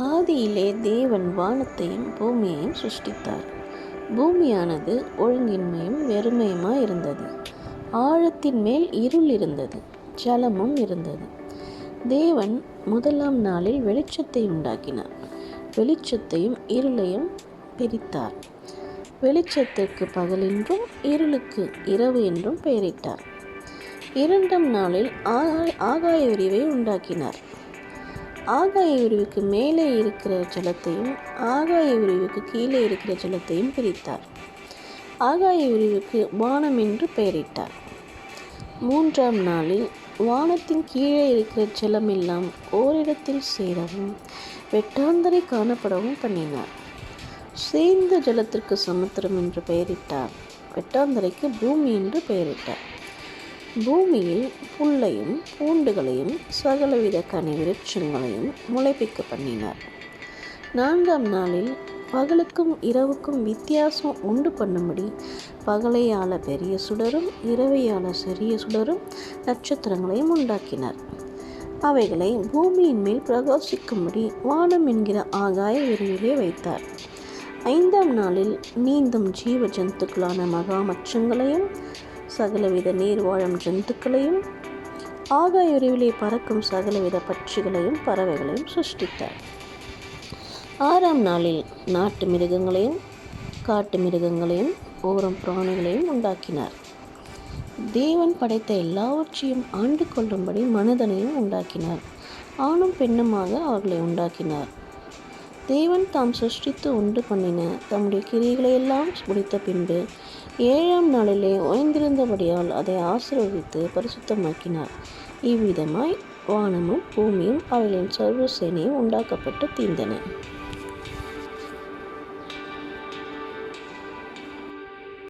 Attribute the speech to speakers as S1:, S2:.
S1: ஆதியிலே தேவன் வானத்தையும் பூமியையும் சிருஷ்டித்தார். பூமியானது ஒழுங்கின்மையும் வெறுமையுமாய் இருந்தது ஆழத்தின் மேல் இருள் இருந்தது ஜலமும் இருந்தது. தேவன் முதலாம் நாளில் வெளிச்சத்தை உண்டாக்கினார். வெளிச்சத்தையும் இருளையும் பிரித்தார். வெளிச்சத்திற்கு பகல் என்றும் இருளுக்கு இரவு என்றும் பெயரிட்டார். இரண்டாம் நாளில் ஆகாய ஆகாய விரிவை உண்டாக்கினார். ஆகாய விரிவுக்கு மேலே இருக்கிற ஜலத்தையும் ஆகாய விரிவுக்கு கீழே இருக்கிற ஜலத்தையும் பிரித்தார். ஆகாய விரிவுக்கு வானம் என்று பெயரிட்டார். மூன்றாம் நாளில் வானத்தின் கீழே இருக்கிற ஜலமெல்லாம் ஓரிடத்தில் சேரவும் வெட்டாந்தரை காணப்படவும் பண்ணினார். சேர்ந்த ஜலத்திற்கு சமுத்திரம் என்று பெயரிட்டார். வெட்டாந்தரைக்கு பூமி என்று பெயரிட்டார். பூமியில் புல்லையும் பூண்டுகளையும் சகலவித கனி விருட்சங்களையும் முளைப்பிக்க பண்ணினார். நான்காம் நாளில் பகலுக்கும் இரவுக்கும் வித்தியாசம் உண்டு பண்ணும்படி பகலையால பெரிய சுடரும் இரவையால சிறிய சுடரும் நட்சத்திரங்களையும் உண்டாக்கினார். அவைகளை பூமியின் மேல் பிரகாசிக்கும்படி வானம் என்கிற ஆகாய விரிவிலே வைத்தார். ஐந்தாம் நாளில் நீந்தும் ஜீவ ஜந்துக்களான மகா மற்றங்களையும் சகலவித நீர் வாழும் ஜந்துக்களையும் ஆகாய விரிவிலே பறக்கும் சகலவித பட்சிகளையும் பறவைகளையும் சிருஷ்டித்தார். ஆறாம் நாளில் நாட்டு மிருகங்களையும் காட்டு மிருகங்களையும் ஓரம் பிராணிகளையும் உண்டாக்கினார். தேவன் படைத்த எல்லாவற்றையும் ஆண்டு கொள்ளும்படி மனிதனையும் உண்டாக்கினார். ஆணும் பெண்ணுமாக அவர்களை உண்டாக்கினார். தேவன் தாம் சிருஷ்டித்து உண்டு பண்ணின தம்முடைய கிரிகளை எல்லாம் முடித்த பின்பு ஏழாம் நாளிலே ஓய்ந்திருந்தபடியால் அதை ஆசீர்வதித்து பரிசுத்தமாக்கினார். இவ்விதமாய் வானமும் பூமியும் அவைகளின் சர்வ சேனையும் உண்டாக்கப்பட்டு தீர்ந்தன.